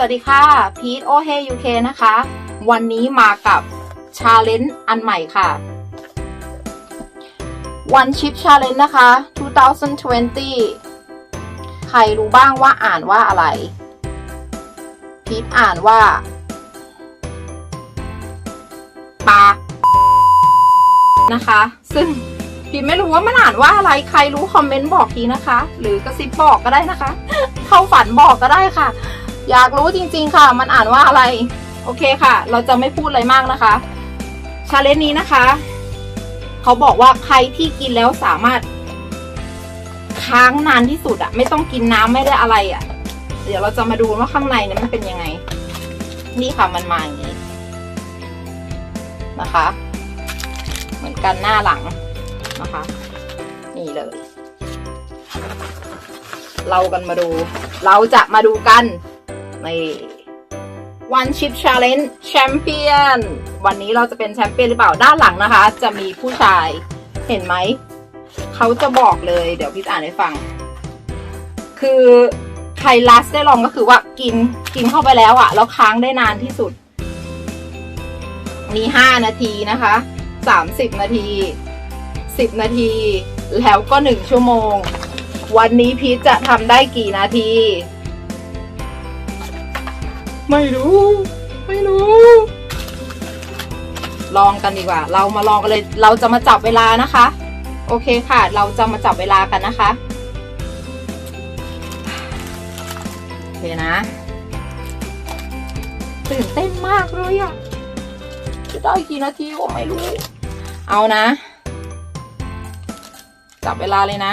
สวัสดีค่ะพีทโอเฮยูเคนะคะ วันนี้มากับชาเลนจ์อันใหม่ค่ะ One Chip Challenge นะคะ 2020 ใครรู้บ้างว่าอ่านว่าอะไร พีทอ่านว่าปานะคะ ซึ่งพีทไม่รู้ว่ามันอ่านว่าอะไรใครรู้คอมเมนต์บอกทีนะคะ หรือกระซิบบอกก็ได้นะคะ เข้าฝันบอกก็ได้ค่ะ อยากรู้จริงๆค่ะ มันอ่านว่าอะไร โอเคค่ะ เราจะไม่พูดอะไรมากนะคะชาเลนจ์นี้นะคะ เขาบอกว่าใครที่กินแล้วสามารถ ค้างนานที่สุดอะไม่ต้องกินน้ำไม่ได้อะไรอะเดี๋ยวเราจะมาดูว่าข้างในเนี่ยมันเป็นยังไง นี่ค่ะมันมาอย่างนี้นะคะ เหมือนกันหน้าหลังนะคะ นี่เลย เรากันมาดู เราจะมาดูกัน ใน One Chip Challenge Champion วันนี้เราจะเป็นแชมเปี้ยนหรือเปล่าด้านหลังนะคะ จะมีผู้ชายเห็นไหม เขาจะบอกเลยเดี๋ยวพี่อ่านให้ฟัง คือใครลัสได้ลองก็คือว่ากินกินเข้าไปแล้วอะแล้วค้างได้นานที่สุด มีห้านาทีนะคะสามสิบนาทีสิบนาที แล้วก็หนึ่งชั่วโมง วันนี้พีทจะทำได้กี่นาที ไม่รู้ ไม่รู้ ลองกันดีกว่า เรามาลองกันเลย เราจะมาจับเวลานะคะ โอเคค่ะ เราจะมาจับเวลากันนะคะโอเคนะ ตื่นเต้นมากเลยอะจะได้กี่นาทีก็ไม่รู้ เอานะ จับเวลาเลยนะ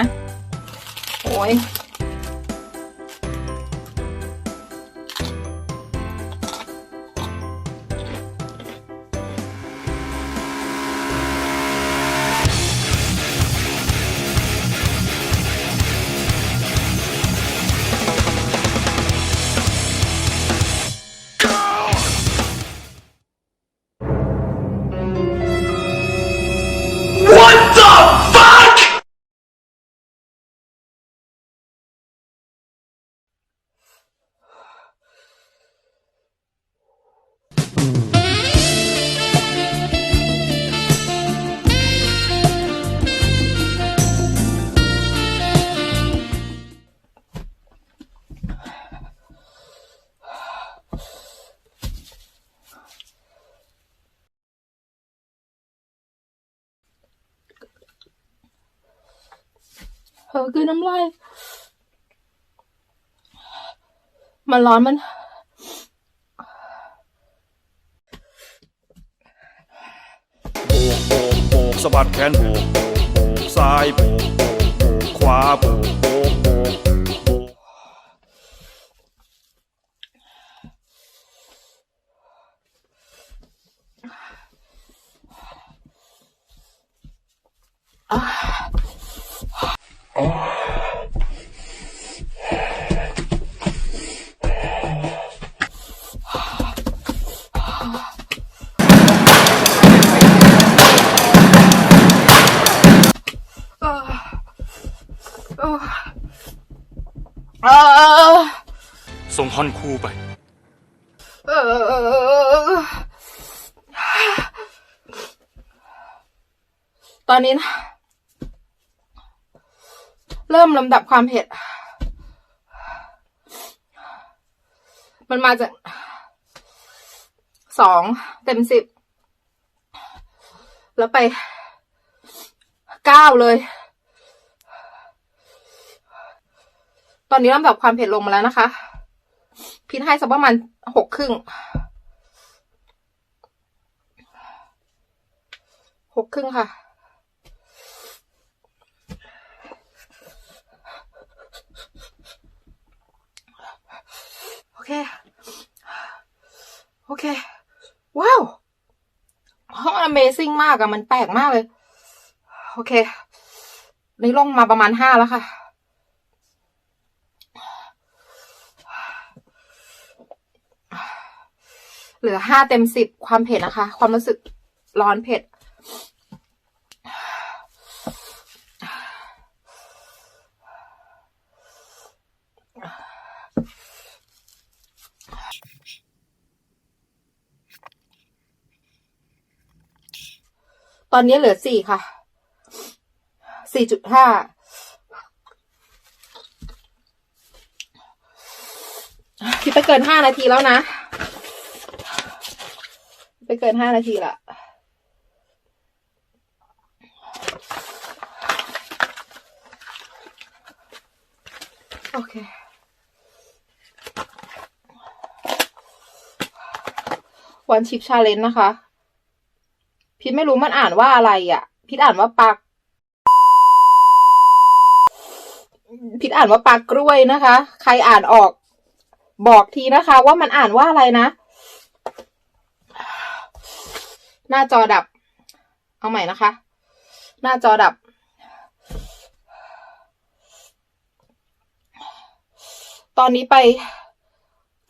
โอ้ย up! อคือน้ำลายมันร้อนมัน โบกโบกโบกสะบัดแขนโบกโบกโบกซ้ายโบกโบกโบกขวาโบกโบกโบกโบก เออเออเออ ส่งฮอนคูไป ตอนนี้นะ เริ่มลำดับความเผ็ด มันมาจากสองเต็มสิบ แล้วไปเก้าเลย ตอนนี้ลำดับความเผ็ดลงมาแล้วนะคะ พิทให้สักประมาณหกครึ่งหกครึ่งค่ะ โอเค โอเค ว้าว ห้อง Amazing มากอะมันแปลกมากเลย โอเค นี่ลงมาประมาณห้าแล้วค่ะ เหลือห้าเต็มสิบความเผ็ดนะคะ ความรู้สึกร้อนเผ็ด ตอนนี้เหลือสี่ค่ะ สี่จุดห้าพี่ไปเกินห้านาทีแล้วนะ ไปเกินห้านาทีละโอเค วันชิปชาเลนจ์นะคะ พี่ไม่รู้มันอ่านว่าอะไรอะพี่อ่านว่าปลาพี่อ่านว่าปลากล้วยนะคะ ใครอ่านออก บอกทีนะคะ ว่ามันอ่านว่าอะไรนะ หน้าจอดับ เอาใหม่นะคะ หน้าจอดับตอนนี้ไป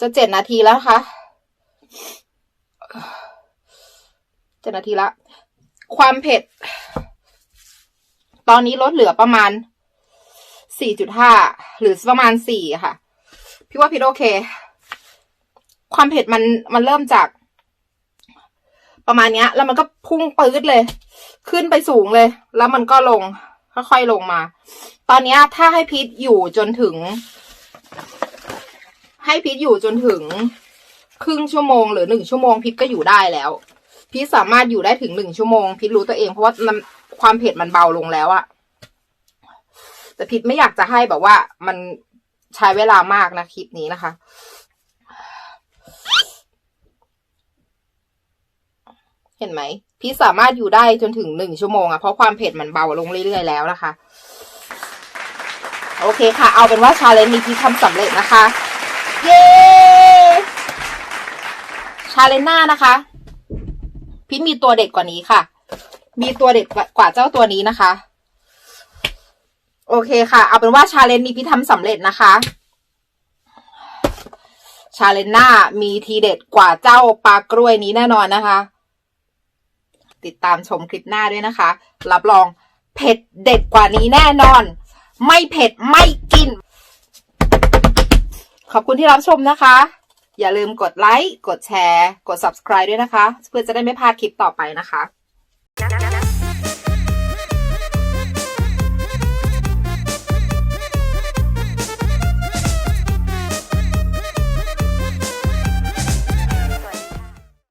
จะเจ็ดนาทีแล้วนะคะ จ็ดนาทีละ ความเผ็ด ตอนนี้ลดเหลือประมาณสี่จุดห้าหรือประมาณสี่ค่ะ พี่ว่าพี่โอเค ความเผ็ดมันมันเริ่มจาก ประมาณเนี้ย แล้วมันก็พุ่งปื๊ดเลย ขึ้นไปสูงเลย แล้วมันก็ลง ค่อยๆลงมา ตอนนี้ถ้าให้พีทอยู่จนถึง ให้พีทอยู่จนถึง ครึ่งชั่วโมงหรือหนึ่งชั่วโมงพีทก็อยู่ได้แล้ว พีทสามารถอยู่ได้ถึงหนึ่งชั่วโมงพีทรู้ตัวเองเพราะว่าความเผ็ดมันเบาลงแล้วอะแต่พีทไม่อยากจะให้แบบว่ามันใช้เวลามากนะคลิปนี้นะคะ เห็นไหมพีทสามารถอยู่ได้จนถึงหนึ่งชั่วโมงอะเพราะความเผ็ดมันเบาลงเรื่อยๆแล้วนะคะ โอเคค่ะ เอาเป็นว่าชาเลนจ์นี้พีททำสำเร็จนะคะ เย้ชาเลนจ์หน้านะคะ พีทมีตัวเด็ดกว่านี้ค่ะ มีตัวเด็ดกว่าเจ้าตัวนี้นะคะ โอเคค่ะ เอาเป็นว่าชาเลนจ์นี้พีททำสำเร็จนะคะ ชาเลนจ์หน้ามีทีเด็ดกว่าเจ้าปลากล้วยนี้แน่นอนนะคะ ติดตามชมคลิปหน้าด้วยนะคะ รับรองเผ็ดเด็ดกว่านี้แน่นอน ไม่เผ็ดไม่กิน ขอบคุณที่รับชมนะคะ อย่าลืมกดไลค์ กดแชร์ กด subscribe ด้วยนะคะ เพื่อจะได้ไม่พลาดคลิปต่อไปนะคะ